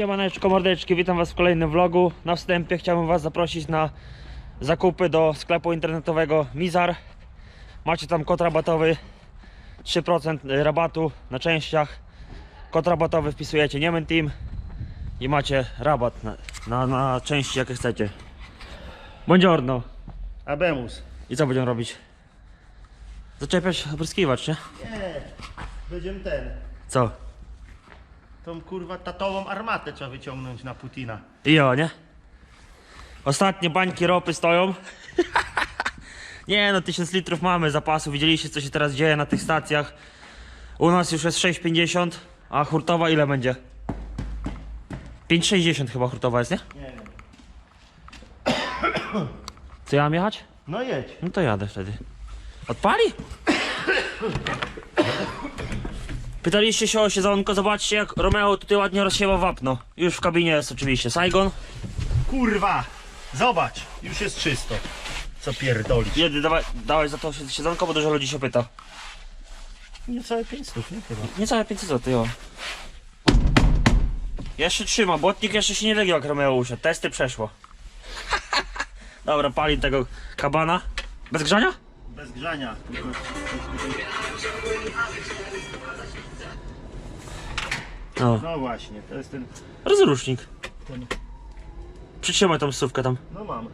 Siemaneczko mordeczki, witam was w kolejnym vlogu. Na wstępie chciałbym was zaprosić na zakupy do sklepu internetowego Mizar. Macie tam kod rabatowy 3% rabatu na częściach. Kod rabatowy wpisujecie Niemen Team i macie rabat na, na, na części jakie chcecie. Buongiorno. Abemus. I co będziemy robić? Zaczepiać opryskiwacz, nie? Nie, będziemy ten. Co? Tą kurwa tatową armatę trzeba wyciągnąć na Putina. I jo, nie? Ostatnie bańki ropy stoją. nie no, 1000 litrów mamy zapasu. Widzieliście co się teraz dzieje na tych stacjach. U nas już jest 6,50, a hurtowa ile będzie? 5,60 chyba hurtowa jest, nie? Nie wiem. Co ja mam jechać? No jedź. No to jadę wtedy. Odpali? Pytaliście się o siedzonko, zobaczcie jak Romeo tutaj ładnie rozsiewa wapno. Już w kabinie jest oczywiście Saigon. Kurwa! Zobacz, już jest czysto. Co pierdolisz? Jedy, dawaj, dawaj za to siedzonko, bo dużo ludzi się pyta. Niecałe 500, nie chyba. Niecałe 500 zł, jo. Jeszcze trzyma, błotnik jeszcze się nie legił jak Romeo usiadł. Testy przeszło. Dobra, pali tego kabana. Bez grzania? Bez grzania. No. No właśnie, to jest ten... Rozrusznik. ten... Przytrzymaj tą słówkę tam. No mam.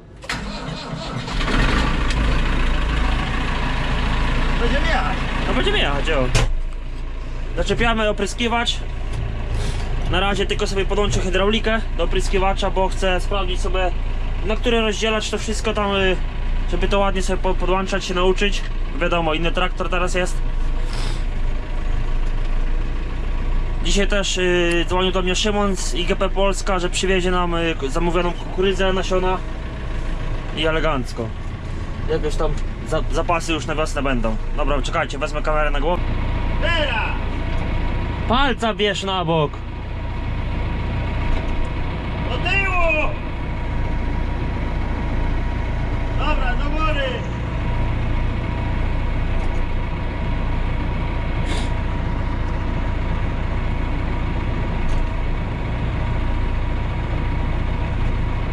Będziemy jechać. No będziemy jechać, jo. Zaczepiamy opryskiwacz. Na razie tylko sobie podłączę hydraulikę do opryskiwacza, bo chcę sprawdzić sobie na który rozdzielać to wszystko tam, y, żeby to ładnie sobie po- podłączać, się nauczyć. Wiadomo, inny traktor teraz jest. Dzisiaj też y, dzwonił do mnie Szymon z IGP Polska, że przywiezie nam y, zamówioną kukurydzę, nasiona i elegancko. Jakieś tam za, zapasy już na wiosnę będą. Dobra, czekajcie, wezmę kamerę na głowę. Teraz! Palca bierz na bok. Do tyłu! Dobra, do góry!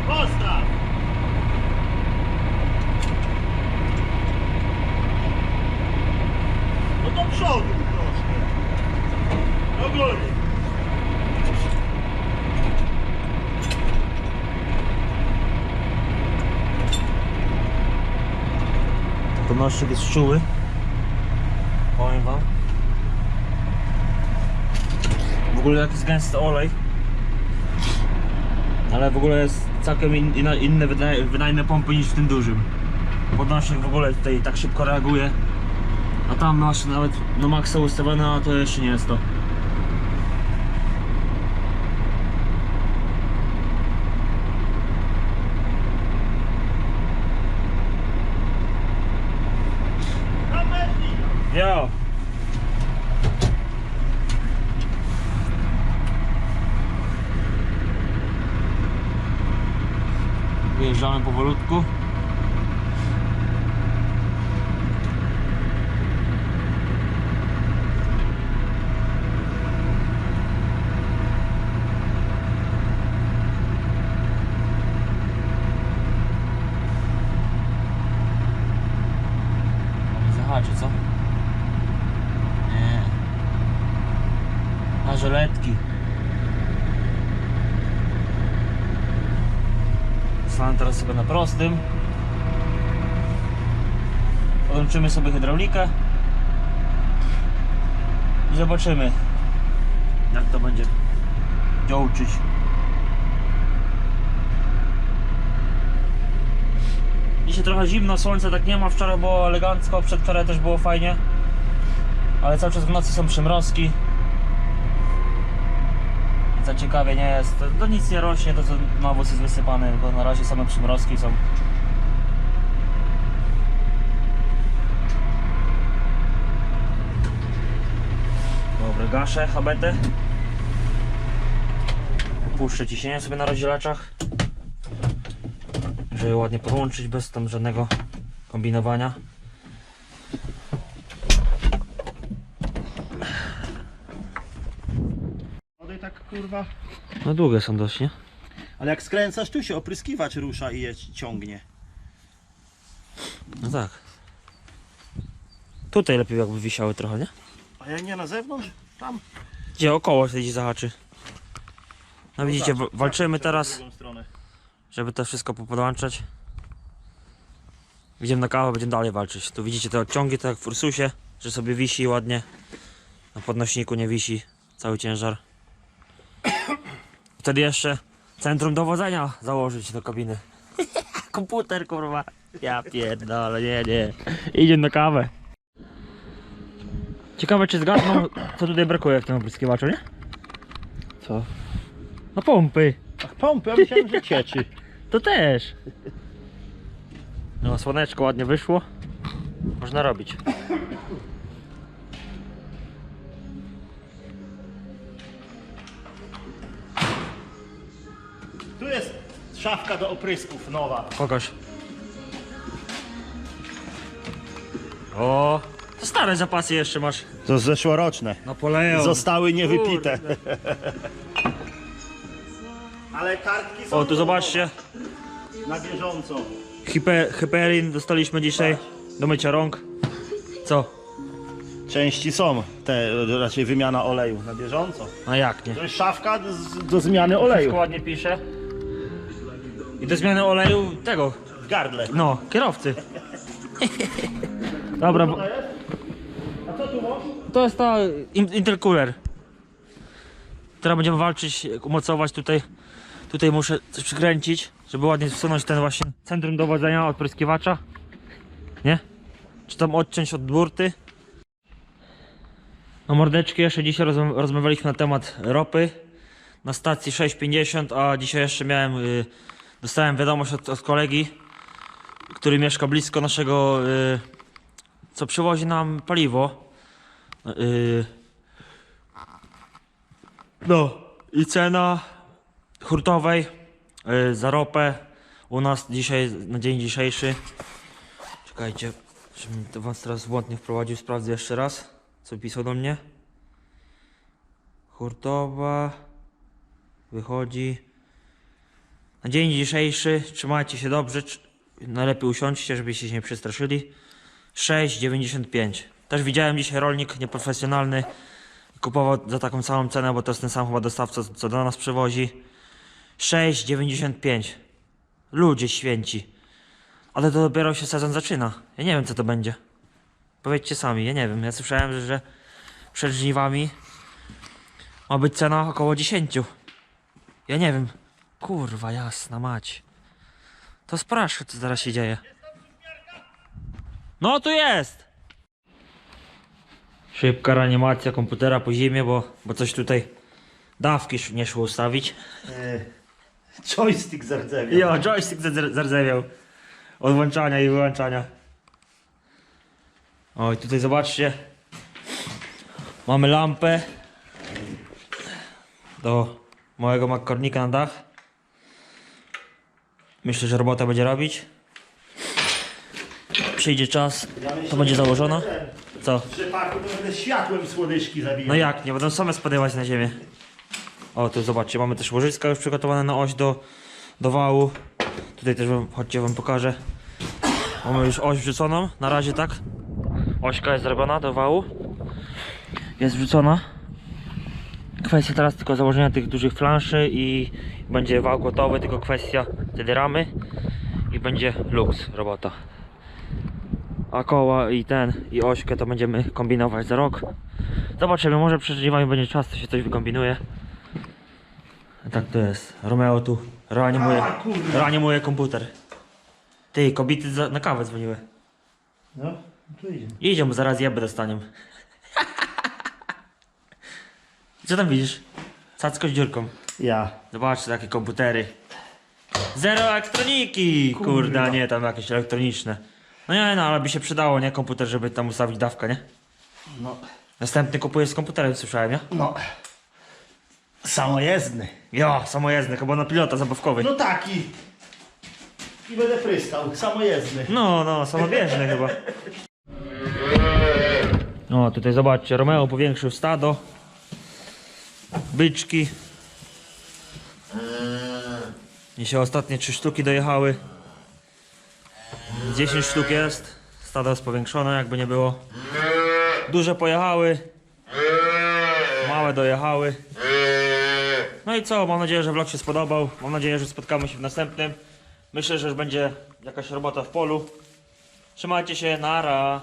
Postaw! No do przodu troszkę. Do góry. Podnośnik jest czuły. Powiem wam. W ogóle jak jest gęsty olej. Ale w ogóle jest całkiem in, inna- inne wydajne pompy niż w tym dużym. Podnośnik w ogóle tutaj tak szybko reaguje. A tam masz nawet na maksa ustawione, a to jeszcze nie jest to. Tam mężni! Jo. Wyjeżdżamy powolutku. Zahaczy, co? Nie. Na żeletki. Stanę teraz sobie na prostym. Podłączymy sobie hydraulikę. I zobaczymy jak to będzie działczyć. Dzisiaj trochę zimno, słońca tak nie ma, wczoraj było elegancko, przedwczoraj też było fajnie. Ale cały czas w nocy są przymrozki. Ciekawie nie jest. To nic nie rośnie, to co nawóz jest wysypany, bo na razie same przymrozki są. Dobra, gaszę habetę. Puszczę ciśnienie sobie na rozdzielaczach. Żeby ładnie podłączyć bez tam żadnego kombinowania. Odej tak kurwa No długie są dość, nie? Ale jak skręcasz, tu się opryskiwacz rusza i je ciągnie. No tak. Tutaj lepiej jakby wisiały trochę, nie? A jak nie na zewnątrz? Tam. Gdzie około się gdzieś zahaczy. No widzicie, wa- walczymy W teraz, żeby to wszystko popodłączać. Idziemy na kawę, będziemy dalej walczyć. Tu widzicie te odciągi, tak jak w Ursusie, że sobie wisi ładnie. Na podnośniku nie wisi cały ciężar. Wtedy jeszcze centrum dowodzenia założyć do kabiny. Komputer, kurwa. Ja pierdolę, nie, nie. Idziemy na kawę. Ciekawe, czy zgadną, co tutaj brakuje w tym opryskiwaczu, nie? Co? No pompy. Ach, pompy, ja myślałem, że cieczy. To też. No, słoneczko ładnie wyszło. Można robić. Szafka do oprysków nowa. Pokaż. O, to stare zapasy jeszcze masz. To zeszłoroczne. Napoleon. Zostały niewypite. Ale kartki są O, tu zobaczcie. na bieżąco. Hiper, Hyperin dostaliśmy dzisiaj do mycia rąk. Co? Części są, te raczej wymiana oleju na bieżąco. A jak nie? To jest szafka do, do zmiany Wszystko oleju. ładnie pisze. I do zmiany oleju tego, W gardle. no, kierowcy. Dobra, bo... A co tu masz? To jest ta in- intercooler. Teraz będziemy walczyć, umocować tutaj. Tutaj muszę coś przykręcić, żeby ładnie wsunąć ten właśnie centrum dowodzenia odpryskiwacza. Nie? Czy tam odciąć od burty. No mordeczki, jeszcze dzisiaj rozm- rozmawialiśmy na temat ropy na stacji 650, a dzisiaj jeszcze miałem, y, dostałem wiadomość od, od kolegi, który mieszka blisko naszego, y, co przywozi nam paliwo. Yy, no i cena hurtowej yy, za ropę u nas dzisiaj, na dzień dzisiejszy. Czekajcie, żebym to was teraz błąd nie wprowadził, sprawdzę jeszcze raz, co pisał do mnie. Hurtowa wychodzi na dzień dzisiejszy, trzymajcie się dobrze, najlepiej usiądźcie, żebyście się nie przestraszyli. 6,95. Też widziałem dzisiaj rolnik nieprofesjonalny kupował za taką samą cenę, bo to jest ten sam chyba dostawca, co do nas przywozi. 6,95. Ludzie święci. Ale to dopiero się sezon zaczyna. Ja nie wiem co to będzie. Powiedzcie sami, ja nie wiem. Ja słyszałem, że przed żniwami ma być cena około 10. Ja nie wiem. Kurwa jasna mać. To sprawdź, co zaraz się dzieje. No tu jest! Szybka reanimacja komputera po zimie, bo, bo coś tutaj dawki nie szło ustawić. E, joystick zardzewiał. Jo, joystick zardzewiał. Od włączania i wyłączania. Oj, tutaj zobaczcie. Mamy lampę do mojego makkornika na dach. Myślę, że robota będzie robić. Przyjdzie czas, to będzie założona. Co? W przypadku to będę światłem słodyczki zabijał. No jak, nie będą same spadywać na ziemię. O, tu zobaczcie, mamy też łożyska już przygotowane na oś do, do wału. Tutaj też wam, chodźcie wam pokażę. Mamy już oś wrzuconą, na razie tak. Ośka jest zrobiona do wału. Jest wrzucona. Kwestia teraz tylko założenia tych dużych flanszy i będzie wał gotowy, tylko kwestia wtedy ramy i będzie luks robota. A koła i ten, i ośkę to będziemy kombinować za rok. Zobaczymy, może przed żniwami będzie czas, to się coś wykombinuje. Tak to jest. Romeo tu reanimuje, reanimuje komputer. Ty, kobiety za, na kawę dzwoniły. No, tu idzie. Idzie, bo zaraz jeby dostaniemy. Co tam widzisz? Cacko z dziurką. Ja. Zobaczcie takie komputery. Zero elektroniki! Kurde, a nie tam jakieś elektroniczne. No nie, no ale by się przydało, nie? Komputer, żeby tam ustawić dawkę, nie? No. Następny kupujesz z komputerem, słyszałem, nie? No. Samojezdny. Ja, samojezdny, chyba na pilota zabawkowy. No taki. I będę pryskał. Samojezdny. No, no, samobieżny chyba. O, tutaj zobaczcie, Romeo powiększył stado. Byczki. Dzisiaj ostatnie 3 sztuki dojechały. 10 sztuk jest. Stado jest powiększone, jakby nie było. Duże pojechały. Małe dojechały. No i co? Mam nadzieję, że vlog się spodobał. Mam nadzieję, że spotkamy się w następnym. Myślę, że już będzie jakaś robota w polu. Trzymajcie się, nara.